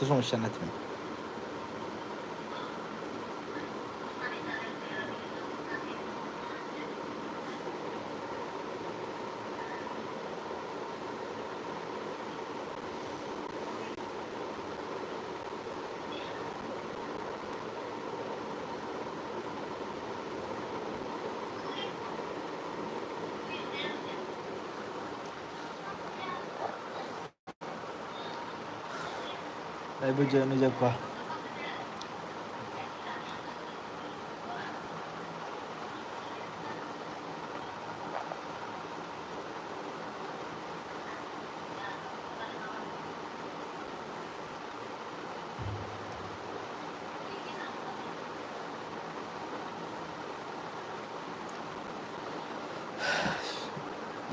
তো সমস্যা না তুমি লাইভে জয়েন হয়ে যাও কা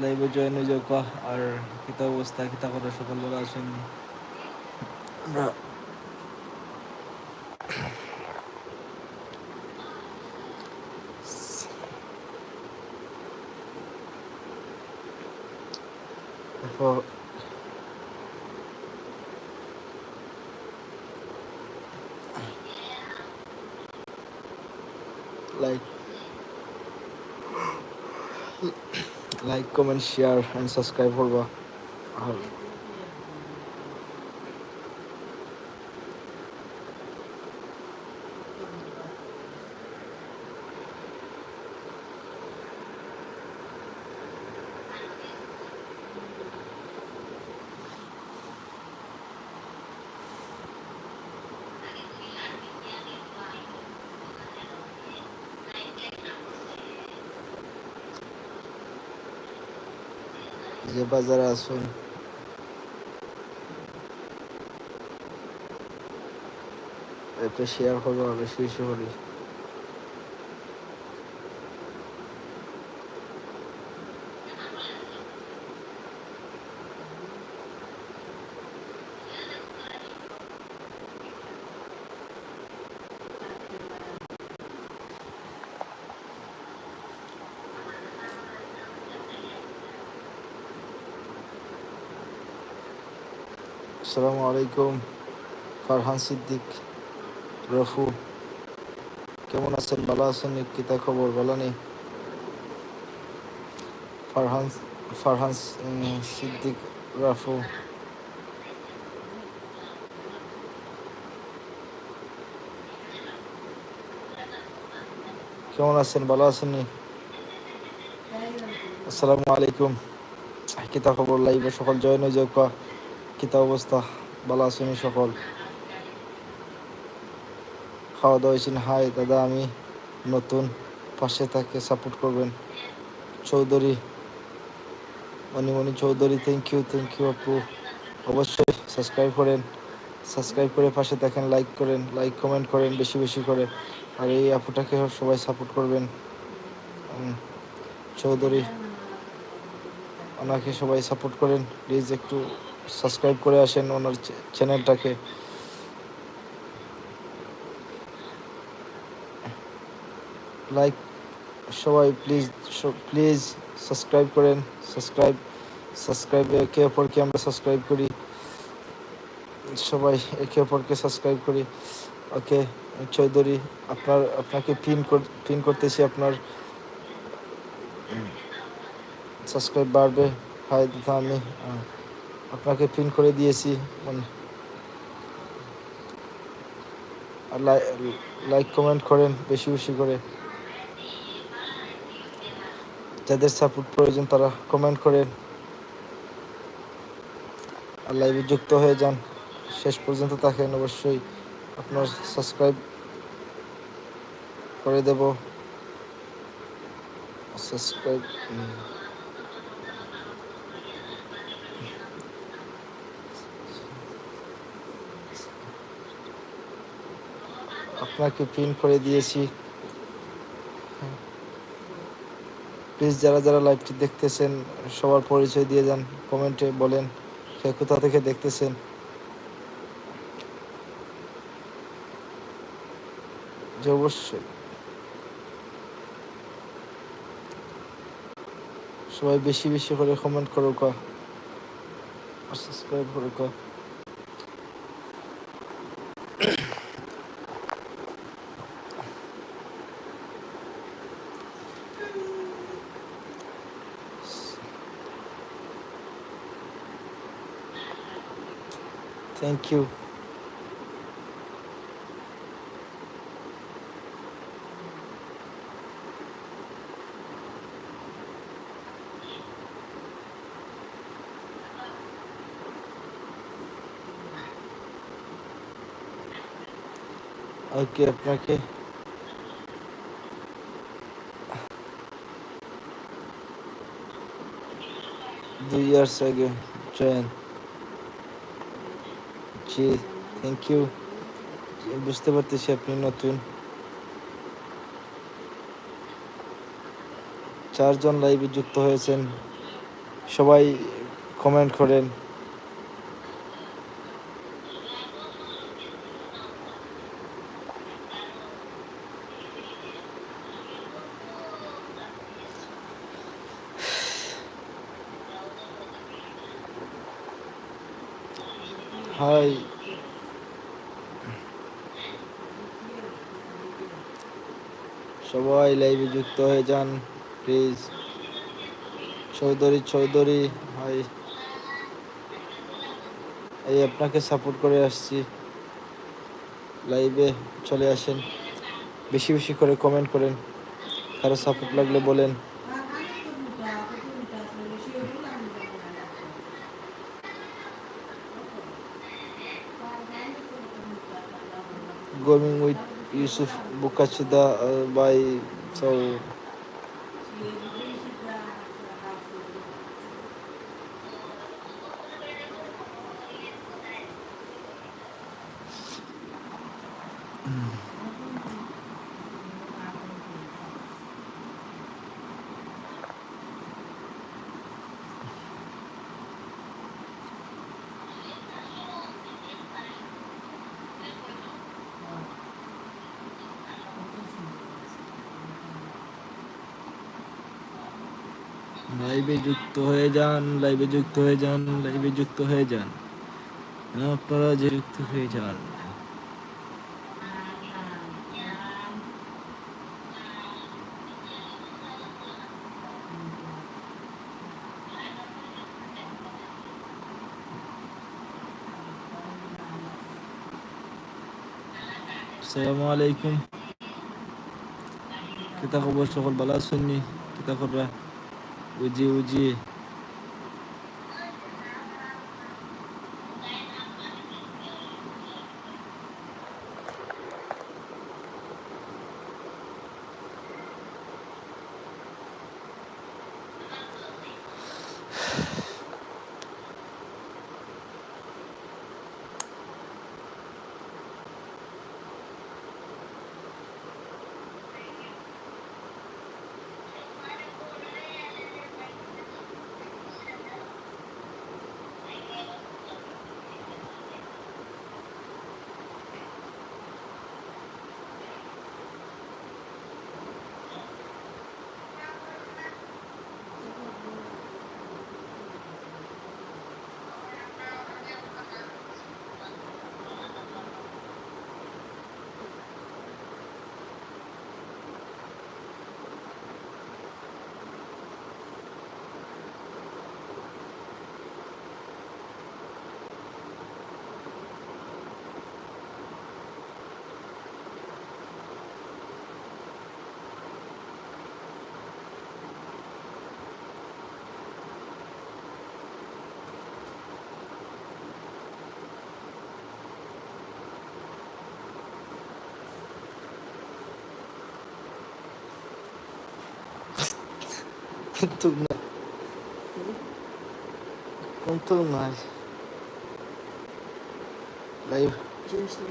লাইভে জয়েন হয়ে যাও আর কিতা অবস্থা কিতা করে সকালবেলা আসেননি আমরা For like like comment share and subscribe করবা যে বাজারে আসুন একটু শেয়ার করব বেশি বেশি করি আসসালামু আলাইকুম। ফারহান সিদ্দিক, রফু। কেমন আছেন? ভালো আছেন? কিতা খবর? ভালো নেই? ফারহান ফারহান সিদ্দিক, রাফু। কেমন আছেন? ভালো আছেন? আসসালামু আলাইকুম। কিতা খবর? লাইভে সকল জয়েন হয়ে যাও কা। কিতা অবস্থা ভালো আছেন সকল। খাওয়া দাওয়া হয়েছেন হাই দাদা, আমি নতুন পাশে তাকে সাপোর্ট করবেন। Chowdhury Monimoni Chowdhury thank you thank you আপু। অবশ্যই সাবস্ক্রাইব করেন। সাবস্ক্রাইব করে পাশে দেখেন লাইক করেন লাইক কমেন্ট করেন, বেশি বেশি করে। আর এই আপুটাকে সবাই সাপোর্ট করবেন। চৌধুরী, ওনাকে সবাই সাপোর্ট করেন। প্লিজ একটু সাবস্ক্রাইব করে আসেন ওনার চ্যানেলটাকে। লাইক সবাই প্লিজ প্লিজ সাবস্ক্রাইব করেন। সাবস্ক্রাইব সাবস্ক্রাইব একে অপরকে আমরা সাবস্ক্রাইব করি। সবাই একে অপরকে সাবস্ক্রাইব করি। ওকে, চৌধুরী, আপনার, আপনাকে পিন পিন করতেছি আপনার। সাবস্ক্রাইব বাড়বে। দাদা আমি আপনাকে প্রিন্ট করে দিয়েছি। মানে আর লাইক কমেন্ট করেন বেশি বেশি করে। যাদের সাপোর্ট প্রয়োজন তারা কমেন্ট করেন। আর লাইভে যুক্ত হয়ে যান। শেষ পর্যন্ত থাকেন অবশ্যই। আপনার সাবস্ক্রাইব করে দেব। সাবস্ক্রাইব আপনাকে পিন করে দিয়েছি। প্লিজ যারা যারা লাইভটি দেখতেছেন, সবার পরিচয় দিয়ে যান কমেন্টে বলেন কে কোথা থেকে দেখতেছেন। যে অবশ্যই। সবাই বেশি বেশি করে কমেন্ট করো কা সাবস্ক্রাইব করো থ্যাংক ইউ ওকে আপনাকে দুই ইয়ার্স আগে জয়েন জি থ্যাংক ইউ বুঝতে পারতেছি আপনি নতুন। চারজন লাইভে যুক্ত হয়েছেন। সবাই কমেন্ট করেন। হাই সবাই লাইভে যুক্ত হয়ে যান প্লিজ চৌধুরী চৌধুরী হাই এই আপনাকে সাপোর্ট করে আসছি। লাইভে চলে আসেন। বেশি বেশি করে কমেন্ট করেন। কারও সাপোর্ট লাগলে বলেন। Going with Yusuf Bukachida uh, by so লাইভে যুক্ত হয়ে যান লাইভে যুক্ত হয়ে যান লাইভে যুক্ত হয়ে যান। আপনারা যে যুক্ত হয়ে যান। আসসালামু আলাইকুম। কিতা খবর সকল ভালো আছেন নি কিতা Uji 忌 contou mais, Daí. Justo.